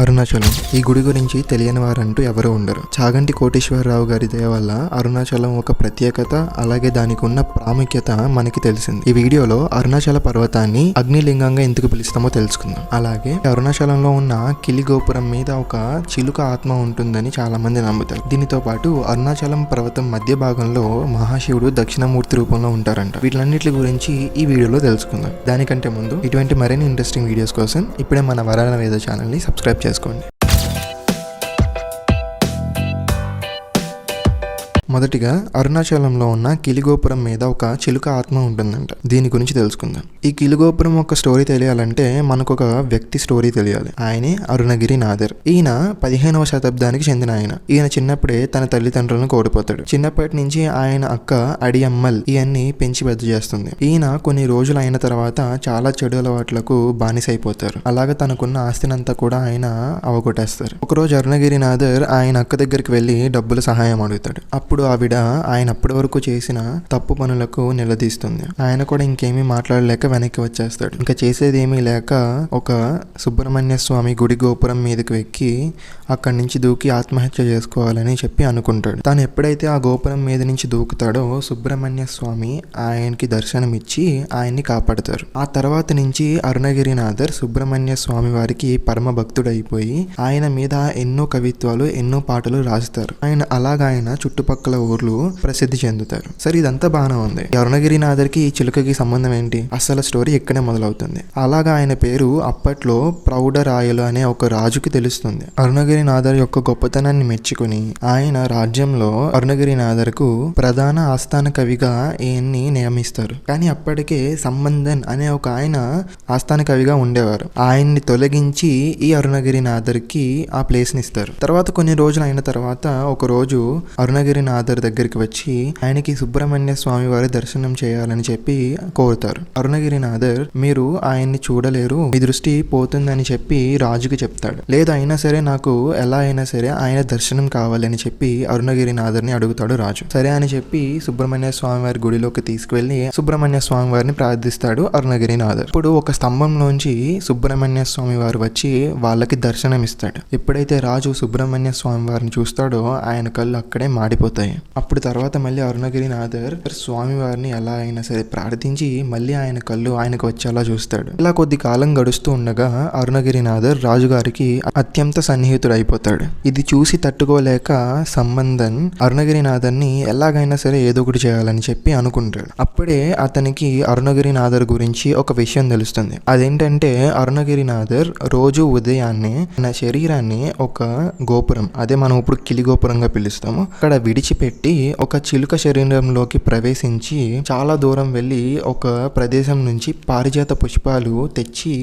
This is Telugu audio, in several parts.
అరుణాచలం. ఈ గుడి గురించి తెలియని వారంటూ ఎవరు ఉండరు. చాగంటి కోటేశ్వరరావు గారి దయ వల్ల అరుణాచలం ఒక ప్రత్యేకత అలాగే దానికి ఉన్న ప్రాముఖ్యత మనకి తెలిసింది. ఈ వీడియోలో అరుణాచల పర్వతాన్ని అగ్నిలింగంగా ఎందుకు పిలుస్తామో తెలుసుకుందాం. అలాగే అరుణాచలంలో ఉన్న కిలి గోపురం మీద ఒక చిలుక ఆత్మ ఉంటుందని చాలా మంది నమ్ముతారు. దీనితో పాటు అరుణాచలం పర్వతం మధ్య భాగంలో మహాశివుడు దక్షిణమూర్తి రూపంలో ఉంటారంట. వీటిలన్నిటి గురించి ఈ వీడియోలో తెలుసుకుందాం. దానికంటే ముందు ఇటువంటి మరిన్ని ఇంట్రెస్టింగ్ వీడియోస్ కోసం ఇప్పుడే మన వరాల వేద ఛానల్ని సబ్స్క్రైబ్ చేసుకోండి. మొదటిగా అరుణాచలంలో ఉన్న కిలిగోపురం మీద ఒక చిలుక ఆత్మ ఉంటుందంట. దీని గురించి తెలుసుకుందాం. ఈ కిలిగోపురం ఒక స్టోరీ తెలియాలంటే మనకు ఒక వ్యక్తి స్టోరీ తెలియాలి. ఆయనే అరుణగిరి నాదర్ ఈయన పదిహేనవ శతాబ్దానికి చెందిన ఆయన. ఈయన చిన్నప్పుడే తన తల్లిదండ్రులను కోల్పోతాడు. చిన్నప్పటి నుంచి ఆయన అక్క అడియమ్మల్ ఇవన్నీ పెంచి పెద్ద చేస్తుంది. ఈయన కొన్ని రోజులు అయిన తర్వాత చాలా చెడు అలవాట్లకు బానిసైపోతారు. అలాగే తనకున్న ఆస్తినంతా కూడా ఆయన అవగొట్టేస్తారు. ఒకరోజు అరుణగిరి నాదర్ ఆయన అక్క దగ్గరికి వెళ్ళి డబ్బుల సహాయం అడుగుతాడు. అప్పుడు ఆవిడ ఆయన అప్పటి వరకు చేసిన తప్పు పనులకు నిలదీస్తుంది. ఆయన కూడా ఇంకేమీ మాట్లాడలేక వెనక్కి వచ్చేస్తాడు. ఇంకా చేసేది ఏమీ లేక ఒక సుబ్రహ్మణ్య స్వామి గుడి గోపురం మీదకి ఎక్కి అక్కడి నుంచి దూకి ఆత్మహత్య చేసుకోవాలని చెప్పి అనుకుంటాడు. తాను ఎప్పుడైతే ఆ గోపురం మీద నుంచి దూకుతాడో సుబ్రహ్మణ్య స్వామి ఆయనకి దర్శనమిచ్చి ఆయన్ని కాపాడతారు. ఆ తర్వాత నుంచి అరుణగిరినాథర్ సుబ్రహ్మణ్య స్వామి వారికి పరమ భక్తుడైపోయి ఆయన మీద ఎన్నో కవిత్వాలు ఎన్నో పాటలు రాస్తారు. ఆయన అలాగ ఆయన చుట్టుపక్కల ఊర్లు ప్రసిద్ధి చెందుతారు. సరే ఇదంతా బాగానే ఉంది. అరుణగిరి అరుణగిరినాథర్కి ఈ చిలుకకి సంబంధం ఏంటి? అసలు స్టోరీ ఇక్కడే మొదలవుతుంది. అలాగా ఆయన పేరు అప్పట్లో ప్రౌఢ రాయలు అనే ఒక రాజుకి తెలుస్తుంది. అరుణగిరి అరుణగిరినాథర్ యొక్క గొప్పతనాన్ని మెచ్చుకుని ఆయన రాజ్యంలో అరుణగిరి నాదర్కు ప్రధాన ఆస్థాన కవిగా ఈయన్ని నియమిస్తారు. కానీ అప్పటికే సంబంధన్ అనే ఒక ఆయన ఆస్థాన కవిగా ఉండేవారు. ఆయన్ని తొలగించి ఈ అరుణగిరి అరుణగిరినాథర్కి ఆ ప్లేస్ని ఇస్తారు. తర్వాత కొన్ని రోజులు అయిన తర్వాత ఒక రోజు అరుణగిరినాథర్ దగ్గరికి వచ్చి ఆయనకి సుబ్రహ్మణ్య స్వామి వారి దర్శనం చేయాలని చెప్పి కోరుతారు. అరుణగిరినాథర్ మీరు ఆయన్ని చూడలేరు మీ దృష్టి పోతుందని చెప్పి రాజుకి చెప్తాడు. లేదు అయినా సరే నాకు ఎలా అయినా సరే ఆయన దర్శనం కావాలని చెప్పి అరుణగిరినాథర్ని అడుగుతాడు రాజు. సరే అని చెప్పి సుబ్రహ్మణ్య స్వామి వారి గుడిలోకి తీసుకువెళ్ళి సుబ్రహ్మణ్య స్వామి వారిని ప్రార్థిస్తాడు అరుణగిరినాథర్ ఇప్పుడు ఒక స్తంభంలోంచి సుబ్రహ్మణ్య స్వామి వారు వచ్చి వాళ్ళకి దర్శనం ఇస్తాడు ఎప్పుడైతే రాజు సుబ్రహ్మణ్య స్వామి వారిని చూస్తాడో ఆయన కళ్ళు అక్కడే మాడిపోతాయి. అప్పుడు తర్వాత మళ్ళీ అరుణగిరినాథర్ స్వామి వారిని ఎలా అయినా సరే ప్రార్థించి మళ్ళీ ఆయన కళ్ళు ఆయనకు వచ్చేలా చూస్తాడు. ఇలా కొద్ది కాలం గడుస్తూ ఉండగా అరుణగిరినాథర్ రాజుగారికి అత్యంత సన్నిహితుడు అయిపోతాడు ఇది చూసి తట్టుకోలేక సంబంధన్ అరుణగిరినాథర్ని ఎలాగైనా సరే ఏదో ఒకటి చేయాలని చెప్పి అనుకుంటాడు. అప్పుడే అతనికి అరుణగిరినాథర్ గురించి ఒక విషయం తెలుస్తుంది. అదేంటంటే అరుణగిరినాథర్ రోజు ఉదయాన్నే తన శరీరాన్ని ఒక గోపురం అదే మనం ఇప్పుడు కిలి గోపురంగా పిలుస్తాము అక్కడ విడిచి విడిచిపెట్టి ఒక చిలుక శరీరంలోకి ప్రవేశించి చాలా దూరం వెళ్ళి ఒక ప్రదేశం నుంచి పారిజాత పుష్పాలు తెచ్చి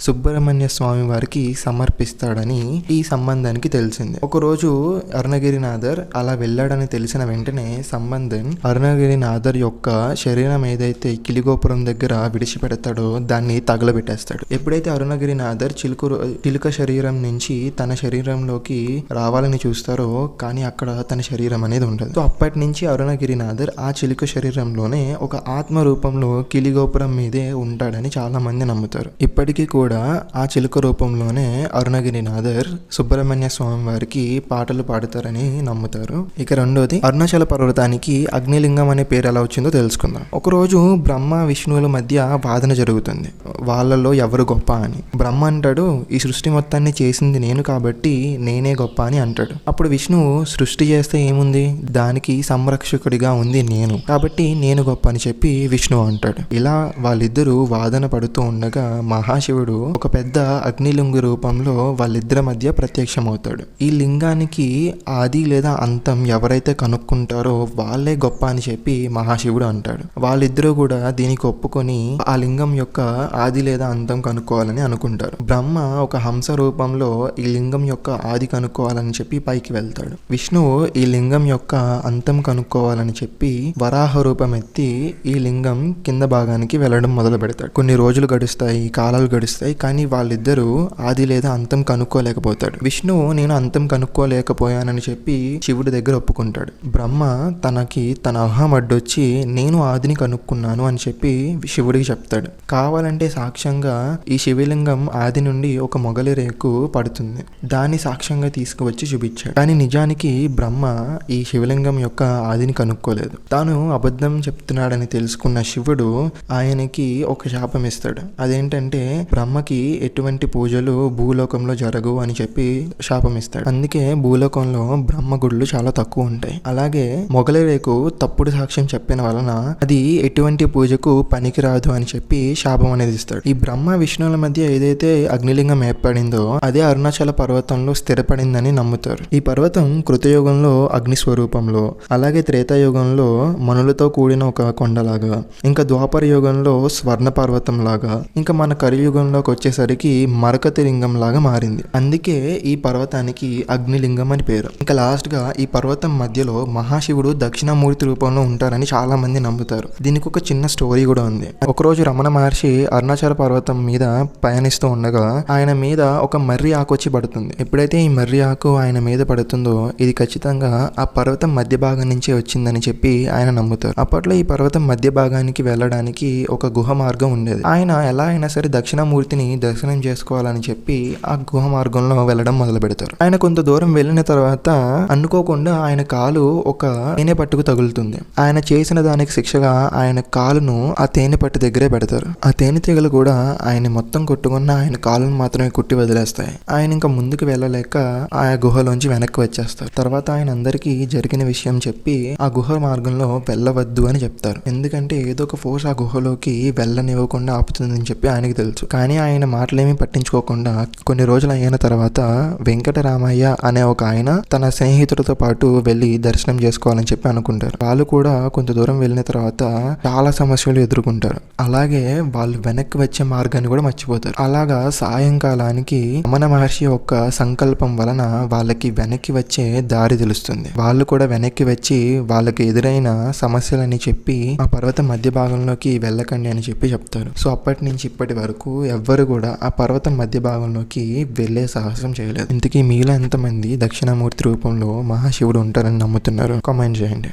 సుబ్రహ్మణ్య స్వామి వారికి సమర్పిస్తాడని ఈ సంబంధానికి తెలిసింది. ఒకరోజు అరుణగిరినాథర్ అలా వెళ్ళాడని తెలిసిన వెంటనే సంబంధం అరుణగిరినాథర్ యొక్క శరీరం ఏదైతే కిలిగోపురం దగ్గర విడిచిపెడతాడో దాన్ని తగలబెట్టేస్తాడు. ఎప్పుడైతే అరుణగిరినాథర్ చిలుకు చిలుక శరీరం నుంచి తన శరీరంలోకి రావాలని చూస్తారో కానీ అక్కడ తన శరీరం అనేది ఉంటుంది. సో అప్పటి నుంచి అరుణగిరినాథర్ ఆ చిలుక శరీరంలోనే ఒక ఆత్మ రూపంలో కిలిగోపురం మీదే ఉంటాడని చాలా మంది నమ్ముతారు. ఇప్పటికీ కూడా ఆ చిలుక రూపంలోనే అరుణగిరినాథర్ సుబ్రహ్మణ్య స్వామి వారికి పాటలు పాడతారని నమ్ముతారు. ఇక రెండోది అరుణాచల పర్వతానికి అగ్నిలింగం అనే పేరు ఎలా వచ్చిందో తెలుసుకుందాం. ఒకరోజు బ్రహ్మ విష్ణువుల మధ్య వాదన జరుగుతుంది. వాళ్ళలో ఎవరు గొప్ప అని. బ్రహ్మ అంటాడు ఈ సృష్టి మొత్తాన్ని చేసింది నేను కాబట్టి నేనే గొప్ప అని అంటాడు. అప్పుడు విష్ణువు సృష్టి చేస్తే ఏముంది? దానికి సంరక్షకుడిగా ఉంది నేను. కాబట్టి నేను గొప్ప అని చెప్పి విష్ణువు అంటాడు. ఇలా వాళ్ళిద్దరూ వాదన పడుతూ ఉండగా మహాశివుడు ఒక పెద్ద అగ్నిలింగు రూపంలో వాళ్ళిద్దరి మధ్య ప్రత్యక్షమవుతాడు. ఈ లింగానికి ఆది లేదా అంతం ఎవరైతే కనుక్కుంటారో వాళ్ళే గొప్ప అని చెప్పి మహాశివుడు అంటాడు. వాళ్ళిద్దరూ కూడా దీనికి ఒప్పుకొని ఆ లింగం యొక్క ఆది లేదా అంతం కనుక్కోవాలని అనుకుంటారు. బ్రహ్మ ఒక హంస రూపంలో ఈ లింగం యొక్క ఆది కనుక్కోవాలని చెప్పి పైకి వెళ్తాడు. విష్ణువు ఈ లింగం యొక్క యొక్క అంతం కనుక్కోవాలని చెప్పి వరాహ రూపం ఎత్తి ఈ లింగం కింద భాగానికి వెళ్ళడం మొదలు పెడతాడు. కొన్ని రోజులు గడుస్తాయి కాలాలు గడుస్తాయి కానీ వాళ్ళిద్దరూ ఆది లేదా అంతం కనుక్కోలేకపోతాడు. విష్ణువు నేను అంతం కనుక్కోలేకపోయానని చెప్పి శివుడి దగ్గర ఒప్పుకుంటాడు. బ్రహ్మ తనకి తన అహం అడ్డొచ్చి నేను ఆదిని కనుక్కున్నాను అని చెప్పి శివుడికి చెప్తాడు. కావాలంటే సాక్ష్యంగా ఈ శివలింగం ఆది నుండి ఒక మొగలి రేకు పడుతుంది. దాన్ని సాక్ష్యంగా తీసుకువచ్చి చూపించాడు. కానీ నిజానికి బ్రహ్మ ఈ శివలింగం యొక్క ఆదిని కనుక్కోలేదు. తాను అబద్ధం చెప్తున్నాడని తెలుసుకున్న శివుడు ఆయనకి ఒక శాపం ఇస్తాడు. అదేంటంటే బ్రహ్మకి ఎటువంటి పూజలు భూలోకంలో జరగవు అని చెప్పి శాపం ఇస్తాడు. అందుకే భూలోకంలో బ్రహ్మ గుడులు చాలా తక్కువ ఉంటాయి. అలాగే మొగలరేకు తప్పుడు సాక్ష్యం చెప్పిన వలన అది ఎటువంటి పూజకు పనికిరాదు అని చెప్పి శాపం అనేది ఇస్తాడు. ఈ బ్రహ్మ విష్ణువుల మధ్య ఏదైతే అగ్నిలింగం ఏర్పడిందో అదే అరుణాచల పర్వతంలో స్థిరపడిందని నమ్ముతారు. ఈ పర్వతం కృతయుగంలో అగ్ని రూపంలో అలాగే త్రేతాయుగంలో మనులతో కూడిన ఒక కొండలాగా ఇంకా ద్వాపర యుగంలో స్వర్ణ పర్వతం లాగా ఇంకా మన కలియుగంలోకి వచ్చేసరికి మరకతి లింగం లాగా మారింది. అందుకే ఈ పర్వతానికి అగ్నిలింగం అని పేరు. ఇంకా లాస్ట్గా ఈ పర్వతం మధ్యలో మహాశివుడు దక్షిణామూర్తి రూపంలో ఉంటారని చాలా మంది నమ్ముతారు. దీనికి ఒక చిన్న స్టోరీ కూడా ఉంది. ఒకరోజు రమణ మహర్షి అరుణాచల పర్వతం మీద పయనిస్తూ ఉండగా ఆయన మీద ఒక మర్రి ఆకు వచ్చి పడుతుంది. ఎప్పుడైతే ఈ మర్రి ఆకు ఆయన మీద పడుతుందో ఇది ఖచ్చితంగా ఆ పర్వతం మధ్య భాగం నుంచే వచ్చిందని చెప్పి ఆయన నమ్ముతారు. అప్పట్లో ఈ పర్వతం మధ్య భాగానికి వెళ్ళడానికి ఒక గుహ మార్గం ఉండేది. ఆయన ఎలా అయినా సరే దక్షిణామూర్తిని దర్శనం చేసుకోవాలని చెప్పి ఆ గుహ మార్గంలో వెళ్ళడం మొదలు పెడతారు ఆయన కొంత దూరం వెళ్ళిన తర్వాత అనుకోకుండా ఆయన కాలు ఒక తేనె పట్టుకు తగులుతుంది. ఆయన చేసిన దానికి శిక్షగా ఆయన కాలును ఆ తేనె పట్టు దగ్గరే పెడతారు. ఆ తేనె తీగలు కూడా ఆయన మొత్తం కొట్టుకున్న ఆయన కాలును మాత్రమే కుట్టి వదిలేస్తాయి. ఆయన ఇంకా ముందుకు వెళ్ళలేక ఆ గుహలోంచి వెనక్కి వచ్చేస్తారు. తర్వాత ఆయన అందరికీ జరిగిన విషయం చెప్పి ఆ గుహ మార్గంలో వెళ్ళవద్దు అని చెప్తారు. ఎందుకంటే ఏదో ఒక ఫోర్స్ ఆ గుహలోకి వెళ్ళనివ్వకుండా ఆపుతుందని చెప్పి ఆయనకి తెలుసు. కానీ ఆయన మాటలేమీ పట్టించుకోకుండా కొన్ని రోజులు అయిన తర్వాత వెంకటరామయ్య అనే ఒక ఆయన తన స్నేహితుడితో పాటు వెళ్ళి దర్శనం చేసుకోవాలని చెప్పి అనుకుంటారు. వాళ్ళు కూడా కొంత దూరం వెళ్ళిన తర్వాత చాలా సమస్యలు ఎదుర్కొంటారు. అలాగే వాళ్ళు వెనక్కి వచ్చే మార్గాన్ని కూడా మర్చిపోతారు. అలాగా సాయంకాలానికి రమణ మహర్షి యొక్క సంకల్పం వలన వాళ్ళకి వెనక్కి వచ్చే దారి తెలుస్తుంది. వాళ్ళు కూడా వెనక్కి వచ్చి వాళ్ళకి ఎదురైన సమస్యలని చెప్పి ఆ పర్వతం మధ్య భాగంలోకి వెళ్ళకండి అని చెప్పి చెప్తారు. సో అప్పటి నుంచి ఇప్పటి వరకు ఎవ్వరు కూడా ఆ పర్వతం మధ్య భాగంలోకి వెళ్ళే సాహసం చేయలేదు. ఇంతకీ మీలో ఎంతమంది దక్షిణామూర్తి రూపంలో మహాశివుడు ఉంటారని నమ్ముతున్నారు? కామెంట్ చేయండి.